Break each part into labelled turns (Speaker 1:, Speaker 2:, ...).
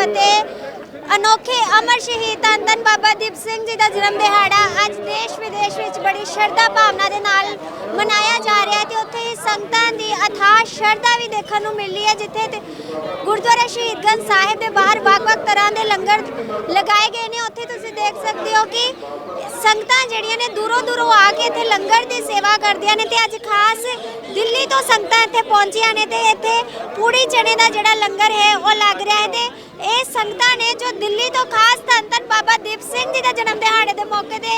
Speaker 1: ਫਤਿਹ। ਅਨੋਖੇ ਅਮਰ ਸ਼ਹੀਦ ਧੰਨ ਧੰਨ ਬਾਬਾ ਦੀਪ ਸਿੰਘ ਜੀ ਦਾ ਜਨਮ ਦਿਹਾੜਾ ਅੱਜ ਦੇਸ਼ ਵਿਦੇਸ਼ ਵਿੱਚ ਬੜੀ ਸ਼ਰਧਾ ਭਾਵਨਾ ਦੇ ਨਾਲ ਮਨਾਇਆ ਜਾ ਰਿਹਾ ਹੈ ਤੇ ਉੱਥੇ ਹੀ ਸੰਗਤਾਂ ਦੀ ਅਥਾਹ ਸ਼ਰਧਾ ਵੀ ਦੇਖਣ ਨੂੰ ਮਿਲ ਹੈ, ਜਿੱਥੇ ਗੁਰਦੁਆਰਾ ਸ਼ਹੀਦਗੰਜ ਸਾਹਿਬ ਦੇ ਬਾਹਰ ਵੱਖ-ਵੱਖ ਤਰ੍ਹਾਂ ਦੇ ਲੰਗਰ ਲਗਾਏ ਗਏ ਨੇ। ਉੱਥੇ ਤੁਸੀਂ ਦੇਖ ਸਕਦੇ ਹੋ ਕਿ ਸੰਗਤਾਂ ਜਿਹੜੀਆਂ ਨੇ ਦੂਰੋਂ ਦੂਰੋਂ ਆ ਕੇ ਇੱਥੇ ਲੰਗਰ ਦੀ ਸੇਵਾ ਕਰਦੀਆਂ ਨੇ ਤੇ ਅੱਜ ਖਾਸ ਦਿੱਲੀ ਤੋਂ ਸੰਗਤਾਂ ਇੱਥੇ ਪਹੁੰਚੀਆਂ ਨੇ ਤੇ ਇੱਥੇ ਪੂੜੀ ਚਨੇ ਦਾ ਜਿਹੜਾ ਲੰਗਰ ਹੈ, ਉਹ ਲੱਗ ਰਿਹਾ ਹੈ ਤੇ ਇਹ ਸੰਗਤਾਂ ਨੇ ਜੋ ਦਿੱਲੀ ਤੋਂ ਖਾਸ ਧੰਨ ਧੰਨ ਬਾਬਾ ਦੀਪ ਸਿੰਘ ਜੀ ਦਾ ਜਨਮ ਦਿਹਾੜੇ ਦੇ ਮੌਕੇ ਤੇ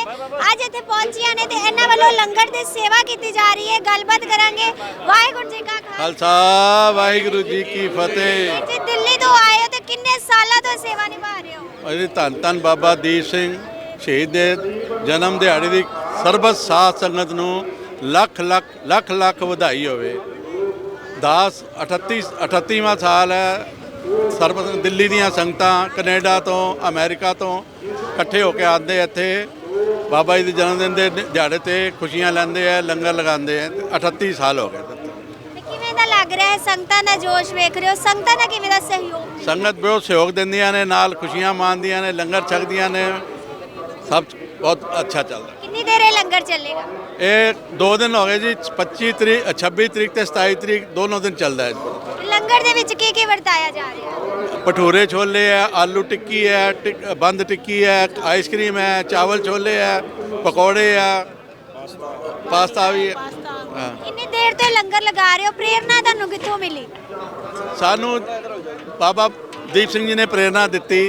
Speaker 1: ਅੱਜ ਇੱਥੇ ਪਹੁੰਚੀਆਂ ਨੇ ਤੇ ਇਹਨਾਂ ਵੱਲੋਂ ਲੰਗਰ ਦੀ ਸੇਵਾ ਕੀਤੀ ਜਾ ਰਹੀ ਹੈ। ਗੱਲਬਾਤ ਕਰਾਂਗੇ। ਵਾਹਿਗੁਰੂ ਜੀ ਕਾ ਖਾਲਸਾ।
Speaker 2: ਵਾਹਿਗੁਰੂ ਜੀ ਕੀ ਫਤਿਹ।
Speaker 1: ਜੀ ਦਿੱਲੀ ਤੋਂ ਆਏ ਹੋ ਤੇ ਕਿੰਨੇ ਸਾਲਾਂ ਤੋਂ ਸੇਵਾ ਨਿਭਾ ਰਹੇ ਹੋ?
Speaker 2: ਅਜੀ ਧੰਨ ਧੰਨ ਬਾਬਾ ਦੀਪ ਸਿੰਘ ਸ਼ਹੀਦ ਦੇ ਜਨਮ ਦਿਹਾੜੇ ਦੀ ਸਰਬਤ ਸਾਧ ਸੰਗਤ ਨੂੰ ਲੱਖ ਲੱਖ ਲੱਖ ਲੱਖ ਵਧਾਈ ਹੋਵੇ। 10 38 38ਵਾਂ ਸਾਲ ਹੈ। ਸਰਬਤ ਦਿੱਲੀ ਦੀਆਂ ਸੰਗਤਾਂ ਕੈਨੇਡਾ ਤੋਂ ਅਮਰੀਕਾ ਤੋਂ ਇਕੱਠੇ ਹੋ ਕੇ ਆਉਂਦੇ ਇੱਥੇ। ਬਾਬਾ ਜੀ ਦੇ ਜਨਮ ਦਿਨ ਦੇ ਦਿਹਾੜੇ ਤੇ ਖੁਸ਼ੀਆਂ ਲੈਂਦੇ ਆ ਲੰਗਰ ਲਗਾਉਂਦੇ ਆ। 38 ਸਾਲ ਹੋ ਗਏ।
Speaker 1: ਕਿਵੇਂ ਦਾ ਲੱਗ ਰਿਹਾ ਹੈ? ਸੰਗਤਾਂ ਦਾ ਜੋਸ਼ ਵੇਖ ਰਹੇ ਹੋ? ਸੰਗਤਾਂ ਦਾ ਕਿਵੇਂ ਦਾ ਸਹਿਯੋਗ?
Speaker 2: ਸੰਗਤ ਬਹੁਤ ਸਹਿਯੋਗ ਦਿੰਦੀਆਂ ਨੇ ਨਾਲ ਖੁਸ਼ੀਆਂ ਮਾਣਦੀਆਂ ਨੇ ਲੰਗਰ ਛਕਦੀਆਂ ਨੇ। ਸਭ ਬਹੁਤ ਅੱਛਾ ਚੱਲਦਾ।
Speaker 1: ਕਿੰਨੀ ਦੇਰ ਇਹ ਲੰਗਰ ਚੱਲੇਗਾ?
Speaker 2: ਇਹ ਦੋ ਦਿਨ ਹੋ ਗਏ ਜੀ 25 ਤਰੀਕ 26 ਤਰੀਕ ਤੇ 27 ਤਰੀਕ ਦੋਨੋਂ ਦਿਨ ਚੱਲਦਾ ਹੈ।
Speaker 1: ਲੰਗਰ ਦੇ ਵਿੱਚ ਕੀ ਕੀ ਵਰਤਾਇਆ ਜਾ ਰਿਹਾ ਹੈ?
Speaker 2: ਭਟੂਰੇ ਛੋਲੇ ਹੈ ਆਲੂ ਟਿੱਕੀ ਹੈ ਟਿਕ- ਬੰਦ ਟਿੱਕੀ ਹੈ ਆਈਸਕ੍ਰੀਮ ਹੈ ਚਾਵਲ ਛੋਲੇ ਹੈ ਪਕੌੜੇ ਹੈ ਪਾਸਤਾ ਵੀ ਹੈ। ਹਾਂ।
Speaker 1: ਦੇਰ ਤੋਂ ਲੰਗਰ ਲਗਾ ਰਹੇ ਹੋ ਪ੍ਰੇਰਨਾ ਤੁਹਾਨੂੰ ਕਿੱਥੋਂ ਮਿਲੀ?
Speaker 2: ਸਾਨੂੰ ਬਾਬਾ ਦੀਪ ਸਿੰਘ ਜੀ ਨੇ ਪ੍ਰੇਰਣਾ ਦਿੱਤੀ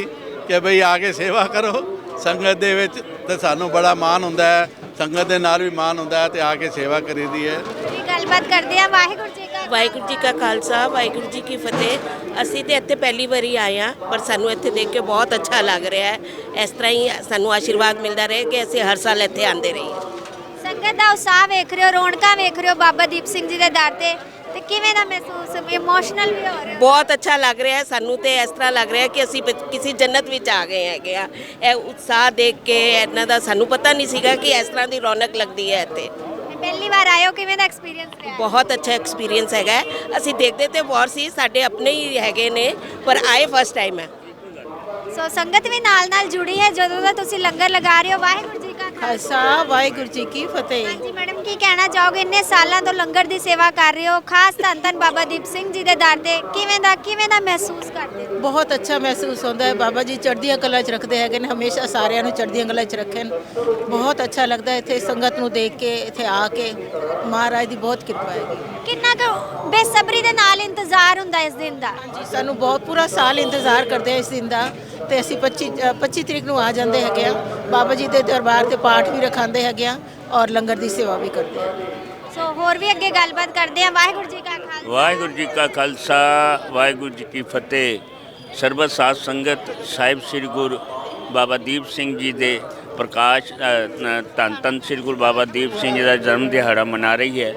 Speaker 2: ਕਿ ਭਈ ਆ ਕੇ ਸੇਵਾ ਕਰੋ। ਸੰਗਤ ਦੇ ਵਿੱਚ ਤੇ ਸਾਨੂੰ ਬੜਾ ਮਾਣ ਹੁੰਦਾ ਹੈ। ਸੰਗਤ ਦੇ ਨਾਲ ਵੀ ਮਾਣ ਹੁੰਦਾ ਹੈ ਤੇ ਆ ਕੇ ਸੇਵਾ ਕਰੀਦੀ ਹੈ।
Speaker 1: ਜੀ ਗੱਲਬਾਤ ਕਰਦੇ ਆ ਵਾਹਿਗੁਰੂ ਜੀ
Speaker 3: ਵਾਹਿਗੁਰੂ ਜੀ ਕਾ ਖਾਲਸਾ ਵਾਹਿਗੁਰੂ ਜੀ ਕੀ ਫਤਿਹ। ਅਸੀਂ ਤੇ ਇੱਥੇ ਪਹਿਲੀ ਵਾਰੀ ਆਏ ਹਾਂ ਪਰ ਸਾਨੂੰ ਇੱਥੇ ਦੇਖ ਕੇ ਬਹੁਤ ਅੱਛਾ ਲੱਗ ਰਿਹਾ ਹੈ। ਇਸ ਤਰ੍ਹਾਂ ਹੀ ਸਾਨੂੰ ਆਸ਼ੀਰਵਾਦ ਮਿਲਦਾ ਰਹੇ ਕਿ ਅਸੀਂ ਹਰ ਸਾਲ ਇੱਥੇ ਆਉਂਦੇ ਰਹੀਏ।
Speaker 1: ਸੰਗਤ ਦਾ ਉਤਸ਼ਾਹ ਵੇਖ ਰਹੇ ਹੋ ਰੌਣਕਾਂ ਵੇਖ ਰਹੇ ਹੋ ਬਾਬਾ ਦੀਪ ਸਿੰਘ ਜੀ ਦੇ ਦਰ ਤੇ। ਤੇ ਕਿਵੇਂ ਦਾ ਮਹਿਸੂਸ ਇਮੋਸ਼ਨਲ ਵੀ ਹੋ ਰਹੇ?
Speaker 3: ਬਹੁਤ ਅੱਛਾ ਲੱਗ ਰਿਹਾ ਹੈ। ਸਾਨੂੰ ਤੇ ਇਸ ਤਰ੍ਹਾਂ ਲੱਗ ਰਿਹਾ ਕਿ ਅਸੀਂ ਕਿਸੇ ਜੰਨਤ ਵਿੱਚ ਆ ਗਏ ਹੈਗੇ ਆ ਇਹ ਉਤਸ਼ਾਹ ਦੇਖ ਕੇ ਇਹਨਾਂ ਦਾ ਸਾਨੂੰ ਪਤਾ ਨਹੀਂ ਸੀਗਾ ਕਿ ਇਸ ਤਰ੍ਹਾਂ ਦੀ ਰੌਣਕ ਲੱਗਦੀ ਹੈ ਇੱਥੇ।
Speaker 1: ਪਹਿਲੀ ਵਾਰ ਆਏ ਹੋ? ਕਿਵੇਂ ਦਾ ਐਕਸਪੀਰੀਅੰਸ ਰਿਹਾ?
Speaker 3: ਬਹੁਤ ਅੱਛਾ ਐਕਸਪੀਰੀਅੰਸ ਹੈਗਾ ਹੈ। ਅਸੀਂ ਦੇਖਦੇ ਤੇ ਬਹੁਤ ਸੀ ਸਾਡੇ ਆਪਣੇ ਹੀ ਹੈਗੇ ਨੇ ਪਰ ਆਏ ਫਸਟ ਟਾਈਮ ਹੈ।
Speaker 1: ਸੋ ਸੰਗਤ ਵੀ ਨਾਲ ਨਾਲ ਜੁੜੀ ਹੈ ਜਦੋਂ ਦਾ ਤੁਸੀਂ ਲੰਗਰ ਲਗਾ ਰਹੇ ਹੋ ਵਾਹਿਗੁਰੂ ਜੀ ਖਾਲਸਾ
Speaker 4: ਵਾਹਿਗੁਰੂ ਜੀ ਕੀ ਫਤਿਹ।
Speaker 1: ਹਾਂਜੀ ਮੈਡਮ ਕੀ ਕਹਿਣਾ ਚਾਹੋਗੇ? ਇੰਨੇ ਸਾਲਾਂ ਤੋਂ ਲੰਗਰ ਦੀ ਸੇਵਾ ਕਰ ਰਹੇ ਹੋ। ਖਾਸ ਧੰਨ ਧੰਨ ਬਾਬਾ ਦੀਪ ਸਿੰਘ ਜੀ ਦੇ ਦਰ ਤੇ। ਕਿਵੇਂ ਦਾ ਕਿਵੇਂ ਦਾ ਮਹਿਸੂਸ ਕਰਦੇ ਹੋ?
Speaker 4: ਬਹੁਤ ਅੱਛਾ ਮਹਿਸੂਸ ਹੁੰਦਾ ਹੈ। ਬਾਬਾ ਜੀ ਚੜ੍ਹਦੀਆਂ ਕਲਾ 'ਚ ਰੱਖਦੇ ਹੈਗੇ ਨੇ। ਹਮੇਸ਼ਾ ਸਾਰਿਆਂ ਨੂੰ ਚੜ੍ਹਦੀਆਂ ਕਲਾ 'ਚ ਰੱਖਣ। ਬਹੁਤ ਅੱਛਾ ਲੱਗਦਾ ਹੈ ਇੱਥੇ ਸੰਗਤ ਨੂੰ ਦੇਖ ਕੇ ਇੱਥੇ ਆ ਕੇ। ਮਹਾਰਾਜ ਦੀ ਬਹੁਤ ਕਿਰਪਾ ਹੈਗੀ।
Speaker 1: ਕਿੰਨਾ ਕੁ ਬੇਸਬਰੀ ਦੇ ਨਾਲ ਇੰਤਜ਼ਾਰ ਹੁੰਦਾ ਇਸ ਦਿਨ ਦਾ?
Speaker 4: ਹਾਂਜੀ ਸਾਨੂੰ ਬਹੁਤ ਪੂਰਾ ਸਾਲ ਇੰਤਜ਼ਾਰ ਕਰਦੇ ਹਾਂ ਇਸ ਦਿਨ ਦਾ। ਤੇ ਅਸੀਂ 25 ਅ, 25 ਤਰੀਕ ਨੂੰ ਆ ਜਾਂਦੇ ਹੈਗੇ ਆ। ਬਾਬਾ ਜੀ ਦੇ ਦਰਬਾਰ ਤੇ ਪਾਠ ਵੀ ਰਖਾਉਂਦੇ ਹੈਗੇ ਆ ਔਰ ਲੰਗਰ ਦੀ ਸੇਵਾ ਵੀ ਕਰਦੇ ਹਾਂ
Speaker 1: ਸੋ ਹੋਰ ਵੀ ਅੱਗੇ ਗੱਲਬਾਤ ਕਰਦੇ ਆ। ਵਾਹਿਗੁਰੂ ਜੀ ਕਾ ਖਾਲਸਾ।
Speaker 5: ਵਾਹਿਗੁਰੂ ਜੀ ਕਾ ਖਾਲਸਾ ਵਾਹਿਗੁਰੂ ਜੀ ਕੀ ਫਤਿਹ। ਸਰਬਤ ਸਾਧ ਸੰਗਤ ਸਾਹਿਬ ਸ੍ਰੀ ਗੁਰੂ ਬਾਬਾ ਦੀਪ ਸਿੰਘ ਜੀ ਦੇ ਪ੍ਰਕਾਸ਼ ਅ, ਨ- ਧੰਨ ਧੰਨ ਸ੍ਰੀ ਗੁਰੂ ਬਾਬਾ ਦੀਪ ਸਿੰਘ ਜੀ ਦਾ ਜਨਮ ਦਿਹਾੜਾ ਮਨਾ ਰਹੀ ਹੈ।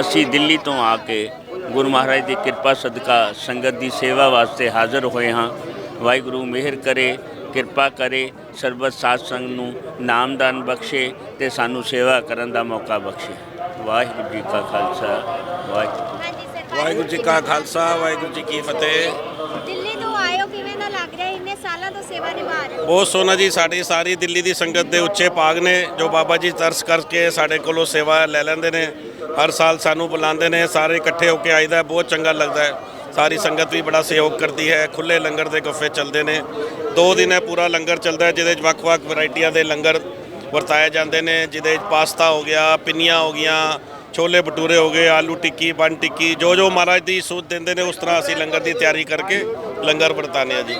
Speaker 5: ਅਸੀਂ ਦਿੱਲੀ ਤੋਂ ਆ ਕੇ ਗੁਰੂ ਮਹਾਰਾਜ ਦੀ ਕਿਰਪਾ ਸਦਕਾ ਸੰਗਤ ਦੀ ਸੇਵਾ ਵਾਸਤੇ ਹਾਜ਼ਰ ਹੋਏ ਹਾਂ। ਵਾਹਿਗੁਰੂ ਮਿਹਰ ਕਰੇ ਕਿਰਪਾ ਕਰੇ ਸਰਬਤ ਸਾਧ ਸੰਗ ਨੂੰ ਨਾਮਦਾਨ ਬਖਸ਼ੇ ਤੇ ਸਾਨੂੰ ਸੇਵਾ ਕਰਨ ਦਾ ਮੌਕਾ ਬਖਸ਼ੇ। ਵਾਹਿਗੁਰੂ ਜੀ ਕਾ ਖਾਲਸਾ ਵਾਹਿਗੁਰੂ।
Speaker 6: ਵਾਹਿਗੁਰੂ ਜੀ ਕਾ ਖਾਲਸਾ ਵਾਹਿਗੁਰੂ ਜੀ ਕੀ ਫਤਿਹ।
Speaker 1: ਦਿੱਲੀ ਤੋਂ ਹੋ ਕਿਵੇਂ ਦਾ ਲੱਗ ਰਿਹਾ? ਇੰਨੇ ਸਾਲਾਂ ਤੋਂ ਸੇਵਾ ਨਿਭਾ ਰਹੇ
Speaker 6: ਬਹੁਤ ਸੋਹਣਾ ਜੀ ਸਾਡੀ ਸਾਰੀ ਦਿੱਲੀ ਦੀ ਸੰਗਤ ਦੇ ਉੱਚੇ ਪਾਗ ਨੇ ਜੋ ਬਾਬਾ ਜੀ ਤਰਸ ਕਰਕੇ ਸਾਡੇ ਕੋਲੋਂ ਸੇਵਾ ਲੈ ਲੈਂਦੇ ਨੇ। ਹਰ ਸਾਲ ਸਾਨੂੰ ਬੁਲਾਉਂਦੇ ਨੇ ਸਾਰੇ ਇਕੱਠੇ ਹੋ ਕੇ ਆਈਦਾ ਬਹੁਤ ਚੰਗਾ ਲੱਗਦਾ ਹੈ। ਸਾਰੀ ਸੰਗਤ ਵੀ ਬੜਾ ਸਹਿਯੋਗ ਕਰਦੀ ਹੈ। ਖੁੱਲੇ ਲੰਗਰ ਦੇ ਗੱਫੇ ਚੱਲਦੇ ਨੇ। ਦੋ ਦਿਨ ਹੈ ਪੂਰਾ ਲੰਗਰ ਚੱਲਦਾ ਹੈ, ਜਿਹਦੇ ਵਿੱਚ ਵੱਖ-ਵੱਖ ਵੈਰਾਈਟੀਆਂ ਦੇ ਲੰਗਰ ਵਰਤਾਏ ਜਾਂਦੇ ਨੇ, ਜਿਹਦੇ ਵਿੱਚ ਪਾਸਤਾ ਹੋ ਗਿਆ, ਪਿੰਨੀਆਂ ਹੋ ਗਈਆਂ, ਛੋਲੇ ਭਟੂਰੇ ਹੋ ਗਏ, ਆਲੂ ਟਿੱਕੀ, ਬਨ ਟਿੱਕੀ ਜੋ ਜੋ ਮਹਾਰਾਜ ਦੀ ਸੂਝ ਦਿੰਦੇ ਨੇ, ਉਸ ਤਰ੍ਹਾਂ ਅਸੀਂ ਲੰਗਰ ਦੀ ਤਿਆਰੀ ਕਰਕੇ ਲੰਗਰ ਵਰਤਾਉਂਦੇ ਹਾਂ ਜੀ।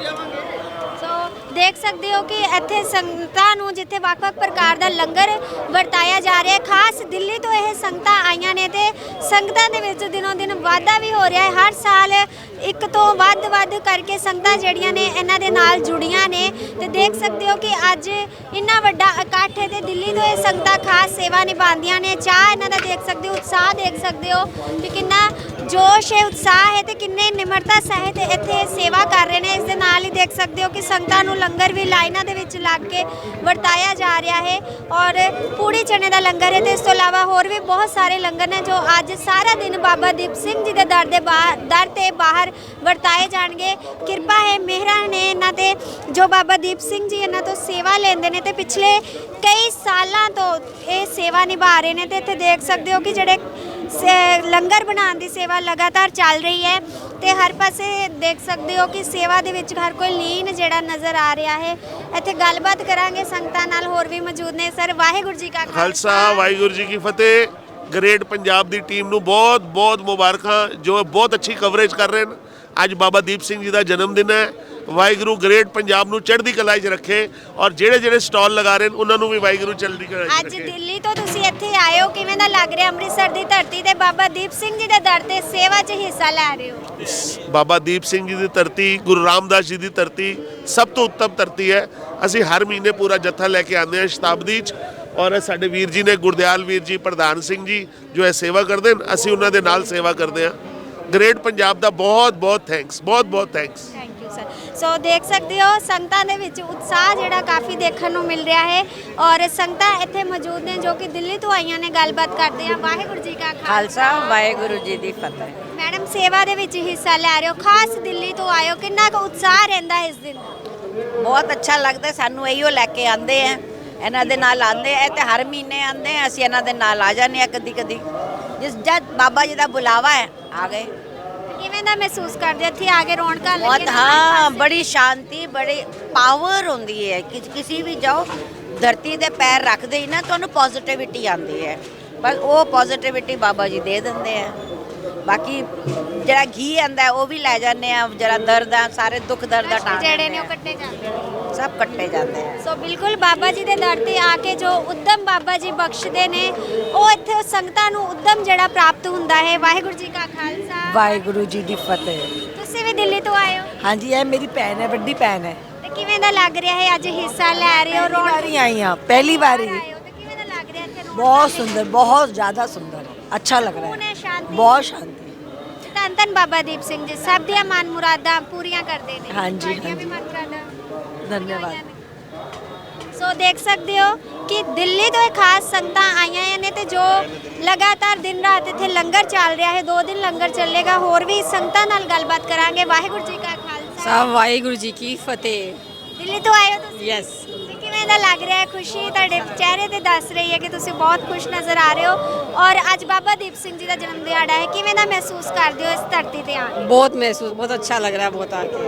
Speaker 1: ਦੇਖ ਸਕਦੇ ਹੋ ਕਿ ਇੱਥੇ ਸੰਗਤਾਂ ਨੂੰ ਜਿੱਥੇ ਵੱਖ-ਵੱਖ ਪ੍ਰਕਾਰ ਦਾ ਲੰਗਰ ਵਰਤਾਇਆ ਜਾ ਰਿਹਾ ਹੈ, ਖਾਸ ਦਿੱਲੀ ਤੋਂ ਇਹ ਸੰਗਤਾਂ ਆਈਆਂ ਨੇ ਤੇ ਸੰਗਤਾਂ ਦੇ ਵਿੱਚ ਦਿਨੋਂ ਦਿਨ ਵਾਧਾ ਵੀ ਹੋ ਰਿਹਾ ਹੈ। ਹਰ ਸਾਲ ਇੱਕ ਤੋਂ ਵੱਧ-ਵੱਧ ਕਰਕੇ ਸੰਗਤਾਂ ਜਿਹੜੀਆਂ ਨੇ ਇਹਨਾਂ ਦੇ ਨਾਲ ਜੁੜੀਆਂ ਨੇ ਤੇ ਦੇਖ ਸਕਦੇ ਹੋ ਕਿ ਅੱਜ ਇੰਨਾ ਵੱਡਾ ਇਕੱਠ ਹੈ ਤੇ ਦਿੱਲੀ ਤੋਂ ਇਹ ਸੰਗਤਾਂ ਖਾਸ ਸੇਵਾ ਨਿਭਾਉਂਦੀਆਂ ਨੇ। ਚਾਹ ਇਹਨਾਂ ਦਾ ਦੇਖ ਸਕਦੇ ਹੋ, ਉਤਸ਼ਾਹ ਦੇਖ ਸਕਦੇ ਹੋ ਕਿ ਕਿੰਨਾ ਜੋਸ਼ ਹੈ ਉਤਸ਼ਾਹ ਹੈ ਤੇ ਕਿੰਨੇ ਨਿਮਰਤਾ ਸਹਿਤ ਇੱਥੇ ਸੇਵਾ ਕਰ ਰਹੇ ਨੇ, ਇਸ ਦੇ ਨਾਲ ਹੀ ਦੇਖ ਸਕਦੇ ਹੋ ਕਿ ਸੰਗਤਾਂ ਨੂੰ ਲੰਗਰ ਵੀ ਲਾਈਨਾਂ ਦੇ ਵਿੱਚ ਲੱਗ ਕੇ ਵਰਤਾਇਆ ਜਾ ਰਿਹਾ ਹੈ ਔਰ ਪੂੜੀ ਚਨੇ ਦਾ ਲੰਗਰ ਹੈ ਤੇ ਇਸ ਤੋਂ ਇਲਾਵਾ ਹੋਰ ਵੀ ਬਹੁਤ ਸਾਰੇ ਲੰਗਰ ਨੇ ਜੋ ਅੱਜ ਸਾਰਾ ਦਿਨ ਬਾਬਾ ਦੀਪ ਸਿੰਘ ਜੀ ਦੇ ਦਰ ਦੇ ਬਾਹਰ ਦਰ ਤੇ ਬਾਹਰ ਵਰਤਾਏ ਜਾਣਗੇ। ਕਿਰਪਾ ਹੈ, ਮਿਹਰਾਂ ਨੇ ਇਹਨਾਂ ਤੇ। ਜੋ ਬਾਬਾ ਦੀਪ ਸਿੰਘ ਜੀ ਇਹਨਾਂ ਤੋਂ ਸੇਵਾ ਲੈਂਦੇ ਨੇ ਤੇ ਪਿਛਲੇ ਕਈ ਸਾਲਾਂ ਤੋਂ ਇਹ ਸੇਵਾ ਨਿਭਾ ਰਹੇ ਨੇ ਤੇ ਇੱਥੇ ਦੇਖ ਸਕਦੇ ਹੋ ਕਿ ਜਿਹੜੇ ਲੰਗਰ ਬਣਾਉਣ ਦੀ ਸੇਵਾ ਲਗਾਤਾਰ ਚੱਲ ਰਹੀ ਹੈ ਤੇ ਹਰ ਪਾਸੇ ਦੇਖ ਸਕਦੇ ਹੋ ਕਿ ਸੇਵਾ ਦੇ ਵਿੱਚ ਹਰ ਕੋਈ ਲੀਨ ਜਿਹੜਾ ਨਜ਼ਰ ਆ ਰਿਹਾ ਹੈ। ਇੱਥੇ ਗੱਲਬਾਤ ਕਰਾਂਗੇ ਸੰਗਤਾਂ ਨਾਲ ਹੋਰ ਵੀ ਮੌਜੂਦ ਨੇ। ਸਰ, ਵਾਹਿਗੁਰੂ ਜੀ ਕਾ
Speaker 7: ਖਾਲਸਾ, ਵਾਹਿਗੁਰੂ ਜੀ ਕੀ ਫਤਿਹ। ਗ੍ਰੇਟ ਪੰਜਾਬ ਦੀ ਟੀਮ ਨੂੰ ਬਹੁਤ ਬਹੁਤ ਮੁਬਾਰਕਾਂ ਜੋ ਬਹੁਤ ਅੱਛੀ ਕਵਰੇਜ ਕਰ ਰਹੇ ਨੇ ਅੱਜ ਬਾਬਾ ਦੀਪ ਸਿੰਘ ਜੀ ਦਾ ਜਨਮ ਦਿਨ ਹੈ। ਵਾਹਿਗੁਰੂ ਗ੍ਰੇਟ ਪੰਜਾਬ ਨੂੰ ਚੜ੍ਹਦੀ ਕਲਾ 'ਚ ਰੱਖੇ ਔਰ ਜਿਹੜੇ ਜਿਹੜੇ ਸਟਾਲ ਲਗਾ ਰਹੇ ਨੇ ਉਹਨਾਂ ਨੂੰ ਵੀ ਵਾਹਿਗੁਰੂ ਚੜ੍ਹਦੀ ਕਲਾ 'ਚ
Speaker 1: ਅੱਜ
Speaker 7: ਰੱਖੇ।
Speaker 1: ਦਿੱਲੀ ਤੋਂ ਤੁਸੀਂ ਇੱਥੇ ਆਏ ਹੋ ਕਿਵੇਂ ਦਾ ਲੱਗ ਰਿਹਾ ਅੰਮ੍ਰਿਤਸਰ ਦੀ ਧਰਤੀ ਤੇ? ਬਾਬਾ ਦੀਪ ਸਿੰਘ ਜੀ ਦੇ ਦਰ ਤੇ ਸੇਵਾ 'ਚ ਹਿੱਸਾ ਲੈ ਰਹੇ ਹੋ।
Speaker 7: ਬਾਬਾ ਦੀਪ ਸਿੰਘ ਜੀ ਦੀ ਧਰਤੀ ਗੁਰੂ ਰਾਮਦਾਸ ਜੀ ਦੀ ਧਰਤੀ ਸਭ ਤੋਂ ਉੱਤਮ ਧਰਤੀ ਹੈ। ਅਸੀਂ ਹਰ ਮਹੀਨੇ ਪੂਰਾ ਜੱਥਾ ਲੈ ਕੇ ਆਉਂਦੇ ਹਾਂ ਸ਼ਤਾਬਦੀ 'ਚ। ਔਰ ਸਾਡੇ ਵੀਰ ਜੀ ਨੇ ਗੁਰਦਿਆਲ ਵੀਰ ਜੀ ਪ੍ਰਧਾਨ ਸਿੰਘ ਜੀ ਜੋ ਇਹ ਸੇਵਾ ਕਰਦੇ ਨੇ ਅਸੀਂ ਉਹਨਾਂ ਦੇ ਨਾਲ ਸੇਵਾ ਕਰਦੇ ਹਾਂ। ਗ੍ਰੇਟ ਪੰਜਾਬ ਦਾ ਬਹੁਤ ਬਹੁਤ ਥੈਂਕਸ ਬਹੁਤ ਬਹੁਤ thanks
Speaker 1: thank you sir so ਦੇਖ ਸਕਦੇ ਹੋ ਸੰਗਤਾਂ ਦੇ ਵਿੱਚ ਉਤਸ਼ਾਹ ਜਿਹੜਾ ਕਾਫੀ ਦੇਖਣ ਨੂੰ ਮਿਲ ਰਿਹਾ ਹੈ। ਔਰ ਸੰਗਤਾਂ ਇੱਥੇ ਮੌਜੂਦ ਨੇ ਜੋ ਕਿ ਦਿੱਲੀ ਤੋਂ ਆਈਆਂ ਨੇ ਗੱਲਬਾਤ ਕਰਦੇ ਆ ਵਾਹਿਗੁਰੂ ਜੀ ਕਾ
Speaker 8: ਖਾਲਸਾ। ਵਾਹਿਗੁਰੂ ਜੀ ਦੀ ਫਤਿਹ।
Speaker 1: ਮੈਡਮ ਸੇਵਾ ਦੇ ਵਿੱਚ ਹਿੱਸਾ ਲੈ ਰਹੇ ਹੋ। ਖਾਸ ਦਿੱਲੀ ਤੋਂ ਆਏ ਹੋ ਕਿੰਨਾ ਕੁ ਉਤਸ਼ਾਹ ਰਹਿੰਦਾ ਇਸ ਦਿਨ?
Speaker 8: ਬਹੁਤ ਅੱਛਾ ਲੱਗਦਾ ਸਾਨੂੰ ਇਹੋ ਲੈ ਕੇ ਆਂਦੇ ਆ। ਇਹਨਾਂ ਦੇ ਨਾਲ ਆਂਦੇ ਆ ਤੇ ਹਰ ਮਹੀਨੇ ਆਂਦੇ ਆ ਅਸੀਂ ਇਹਨਾਂ ਦੇ ਨਾਲ ਆ ਜਾਂਦੇ ਆ ਕਦੀ ਕਦੀ। ਜਿਸ ਜਦ ਬਾਬਾ ਜੀ ਦਾ ਬੁਲਾਵਾ ਹੈ ਆ ਗਏ।
Speaker 1: ਕਿਵੇਂ ਦਾ ਮਹਿਸੂਸ ਕਰਦੇ ਇੱਥੇ ਆ ਕੇ ਰੌਣਕਾਂ
Speaker 8: ਬਹੁਤ
Speaker 1: ਲੱਗੀਆਂ
Speaker 8: ਹਾਂ? ਬੜੀ ਸ਼ਾਂਤੀ ਬੜੀ ਪਾਵਰ ਹੁੰਦੀ ਹੈ। ਕਿ ਕਿਸੇ ਵੀ ਜਾਓ ਧਰਤੀ ਦੇ ਪੈਰ ਰੱਖਦੇ ਹੀ ਨਾ ਤੁਹਾਨੂੰ ਪੋਜ਼ਿਟਿਵਿਟੀ ਆਉਂਦੀ ਹੈ। ਬਸ ਉਹ ਪੋਜ਼ਿਟਿਵਿਟੀ ਬਾਬਾ ਜੀ ਦੇ ਦਿੰਦੇ ਆ। ਬਾਕੀ ਜਿਹੜਾ ਘੀ ਆਂਦਾ ਉਹ ਵੀ ਲੈ ਜਾਂਦੇ ਆ। ਜਿਹੜਾ ਦਰਦ ਆ ਸਾਰੇ ਦੁੱਖ ਦਰਦ
Speaker 1: ਕਸ਼ਟ
Speaker 8: ਹਟਾ
Speaker 1: ਜਿਹੜੇ ਨੇ ਉਹ
Speaker 8: ਆ।
Speaker 1: ਕੱਟੇ ਜਾਂਦੇ ਨੇ
Speaker 8: ਸਭ ਕੱਟੇ ਜਾਂਦੇ ਆ।
Speaker 1: ਸੋ ਬਿਲਕੁਲ ਬਾਬਾ ਜੀ ਦੇ ਦਰ ਤੇ ਆ ਕੇ ਜੋ ਉਦਮ ਬਾਬਾ ਜੀ ਬਖਸ਼ਦੇ ਨੇ ਉਹ ਇੱਥੇ ਸੰਗਤਾਂ ਨੂੰ ਉਦਮ ਜਿਹੜਾ ਪ੍ਰਾਪਤ ਹੁੰਦਾ ਹੈ। ਵਾਹਿਗੁਰੂ ਜੀ ਕਾ ਖਾਲਸਾ।
Speaker 9: ਵਾਹਿਗੁਰੂ ਜੀ ਦੀ ਫਤਿਹ।
Speaker 1: ਤੁਸੀਂ ਵੀ ਦਿੱਲੀ ਤੋਂ ਆਏ ਹੋ?
Speaker 9: ਹਾਂਜੀ ਇਹ ਮੇਰੀ ਭੈਣ ਹੈ ਵੱਡੀ ਭੈਣ ਹੈ।
Speaker 1: ਤੇ ਕਿਵੇਂ ਦਾ ਲੱਗ ਰਿਹਾ ਹੈ? ਅੱਜ ਹਿੱਸਾ ਲੈ ਰਹੇ ਹੋ
Speaker 9: ਪਹਿਲੀ
Speaker 1: ਰੌਣਕ
Speaker 9: ਵਾਰੀ ਆਈ ਹਾਂ ਪਹਿਲੀ ਵਾਰੀ।
Speaker 1: ਆਏ ਹੋ ਤੇ ਕਿਵੇਂ ਦਾ ਲੱਗ ਰਿਹਾ ਇੱਥੇ ਰੌਣਕ
Speaker 9: ਬਹੁਤ ਸੁੰਦਰ ਬਹੁਤ ਜ਼ਿਆਦਾ ਸੁੰਦਰ ਅੱਛਾ ਲੱਗ ਰਿਹਾ
Speaker 1: ਸਕੂਨ ਹੈ।
Speaker 9: ਬਹੁਤ ਸ਼ਾਂਤੀ
Speaker 1: ਧੰਨ ਧੰਨ ਬਾਬਾ ਦੀਪ ਸਿੰਘ ਜੀ ਸਭ ਦੀਆਂ ਮਨ ਮੁਰਾਦਾਂ ਪੂਰੀਆਂ ਕਰਦੇ ਨੇ।
Speaker 9: ਹਾਂਜੀ,
Speaker 1: ਤੁਹਾਡੀਆਂ ਵੀ
Speaker 9: ਹਾਂਜੀ।
Speaker 1: ਮਨ ਮੁਰਾਦਾਂ।
Speaker 9: ਧੰਨਵਾਦ।
Speaker 1: ਨੇ। ਸੋ ਦੇਖ ਸਕਦੇ ਹੋ ਕਿ ਦਿੱਲੀ ਤੋਂ ਇਹ ਖਾਸ ਸੰਗਤਾਂ ਆਈਆਂ ਨੇ ਤੇ ਜੋ ਲਗਾਤਾਰ ਦਿਨ ਰਾਤ ਇੱਥੇ ਲੰਗਰ ਚੱਲ ਰਿਹਾ ਹੈ ਦੋ ਦਿਨ ਲੰਗਰ ਚੱਲੇਗਾ ਹੋਰ ਵੀ ਸੰਗਤਾਂ ਨਾਲ ਗੱਲਬਾਤ ਕਰਾਂਗੇ। ਵਾਹਿਗੁਰੂ ਜੀ ਕਾ ਖਾਲਸਾ।
Speaker 10: ਸਾਹਿਬ ਵਾਹਿਗੁਰੂ ਜੀ ਕੀ ਫਤਿਹ।
Speaker 1: ਦਿੱਲੀ ਤੋਂ ਆਏ ਹੋ ਤੁਸੀਂ?
Speaker 10: ਯੈਸ
Speaker 1: ਕਿਵੇਂ ਦਾ ਲੱਗ ਰਿਹਾ ਹੈ ਖੁਸ਼ੀ ਤੁਹਾਡੇ ਚਿਹਰੇ ਤੇ ਦੱਸ ਰਹੀ ਹੈ ਕਿ ਤੁਸੀਂ ਬਹੁਤ ਖੁਸ਼ ਨਜ਼ਰ ਆ ਰਹੇ ਹੋ ਔਰ ਅੱਜ ਬਾਬਾ ਦੀਪ ਸਿੰਘ ਜੀ ਦਾ ਜਨਮ ਦਿਹਾੜਾ ਹੈ ਕਿਵੇਂ ਦਾ ਮਹਿਸੂਸ ਕਰਦੇ ਹੋ ਇਸ ਧਰਤੀ ਤੇ ਆ ਕੇ
Speaker 10: बहुत महसूस बहुत अच्छा लग रहा है बहुत आके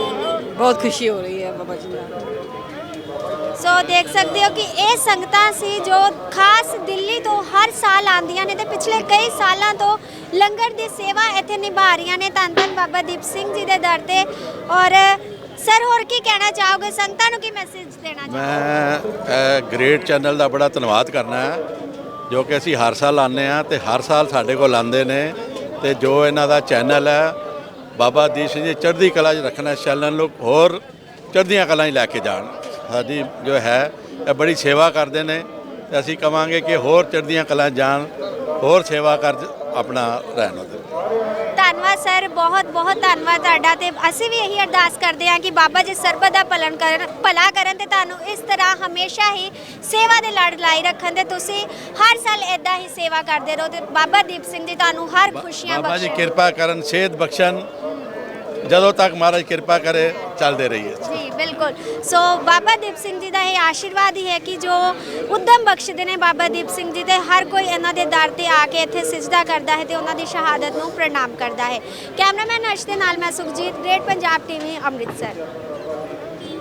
Speaker 10: बहुत खुशी हो रही है बाबा जी का
Speaker 1: ਸੋ ਦੇਖ ਸਕਦੇ ਹੋ ਕਿ ਇਹ ਸੰਗਤਾਂ ਸੀ ਜੋ ਖਾਸ ਦਿੱਲੀ ਤੋਂ ਹਰ ਸਾਲ ਆਉਂਦੀਆਂ ਨੇ ਤੇ ਪਿਛਲੇ ਕਈ ਸਾਲਾਂ ਤੋਂ ਲੰਗਰ ਦੀ ਸੇਵਾ ਇੱਥੇ ਨਿਭਾ ਰਹੀਆਂ ਨੇ ਧੰਨ ਧੰਨ ਬਾਬਾ ਦੀਪ ਸਿੰਘ ਜੀ ਦੇ ਦਰ ਤੇ ਔਰ ਸਰ, ਹੋਰ ਕੀ ਕਹਿਣਾ ਚਾਹੋਗੇ? ਸੰਗਤਾਂ ਨੂੰ ਕੀ ਮੈਸੇਜ ਦੇਣਾ
Speaker 2: ਮੈਂ ਗ੍ਰੇਟ ਚੈਨਲ ਦਾ ਬੜਾ ਧੰਨਵਾਦ ਕਰਨਾ ਹੈ, ਜੋ ਕਿ ਅਸੀਂ ਹਰ ਸਾਲ ਆਉਂਦੇ ਆ ਤੇ ਹਰ ਸਾਲ ਸਾਡੇ ਕੋਲ ਆਉਂਦੇ ਨੇ ਤੇ ਜੋ ਇਹਨਾਂ ਦਾ ਚੈਨਲ ਹੈ, ਬਾਬਾ ਦੀਪ ਸਿੰਘ ਜੀ ਚੜ੍ਹਦੀ ਕਲਾ 'ਚ ਰੱਖਣਾ ਇਸ ਚੈਨਲ ਨੂੰ ਹੋਰ ਚੜ੍ਹਦੀਆਂ ਕਲਾ 'ਚ ਲੈ ਕੇ ਜਾਣ। ਸਾਡੀ ਜੋ ਹੈ, ਇਹ ਬੜੀ ਸੇਵਾ ਕਰਦੇ ਨੇ ਤੇ ਅਸੀਂ ਕਵਾਂਗੇ ਕਿ ਹੋਰ ਚੜ੍ਹਦੀਆਂ ਕਲਾ ਜਾਣ, ਹੋਰ ਸੇਵਾ ਕਰ ਆਪਣਾ ਰਹਿਣ ਉਹਦੇ।
Speaker 1: ਧੰਨਵਾਦ ਸਰ ਬਹੁਤ ਬਹੁਤ ਧੰਨਵਾਦ ਤੁਹਾਡਾ ਤੇ ਅਸੀਂ ਵੀ ਇਹੀ ਅਰਦਾਸ ਕਰਦੇ ਹਾਂ ਕਿ ਬਾਬਾ ਜੀ ਸਰਬਤ ਦਾ ਭਲਨ ਕਰਨ ਭਲਾ ਕਰਨ ਤੇ ਤੁਹਾਨੂੰ ਇਸ ਤਰ੍ਹਾਂ ਹਮੇਸ਼ਾ ਹੀ ਸੇਵਾ ਦੇ ਲੜ ਲਾਈ ਰੱਖਣ ਤੇ ਤੁਸੀਂ ਹਰ ਸਾਲ ਇਦਾਂ ਹੀ ਸੇਵਾ ਕਰਦੇ ਰਹੋ ਤੇ ਬਾਬਾ ਦੀਪ ਸਿੰਘ ਜੀ ਤੁਹਾਨੂੰ ਹਰ ਖੁਸ਼ੀਆਂ
Speaker 2: ਬਾਬਾ ਜੀ
Speaker 1: ਬਖਸ਼ਣ
Speaker 2: ਕਿਰਪਾ ਕਰਨ ਸਿਹਤ ਬਖਸ਼ਣ। ਜਦੋਂ ਤੱਕ ਮਹਾਰਾਜ ਕਿਰਪਾ ਕਰੇ ਚੱਲਦੇ ਰਹੀਏ।
Speaker 1: ਬਿਲਕੁਲ। ਸੋ ਬਾਬਾ ਦੀਪ ਸਿੰਘ ਜੀ ਦਾ ਇਹ ਆਸ਼ੀਰਵਾਦ ਹੀ ਹੈ ਕਿ ਜੋ ਉਦਮ ਬਖਸ਼ਦੇ ਨੇ ਬਾਬਾ ਦੀਪ ਸਿੰਘ ਜੀ ਦੇ ਹਰ ਕੋਈ ਇਹਨਾਂ ਦੇ ਦਰ ਤੇ ਆ ਕੇ ਇੱਥੇ ਸਿਜਦਾ ਕਰਦਾ ਹੈ ਤੇ ਉਹਨਾਂ ਦੀ ਸ਼ਹਾਦਤ ਨੂੰ ਪ੍ਰਣਾਮ ਕਰਦਾ ਹੈ। ਕੈਮਰਾਮੈਨ ਅਰਸ਼ ਦੇ ਨਾਲ ਮੈਂ ਸੁਖਜੀਤ ਗ੍ਰੇਟ ਪੰਜਾਬ ਟੀਵੀ ਅੰਮ੍ਰਿਤਸਰ।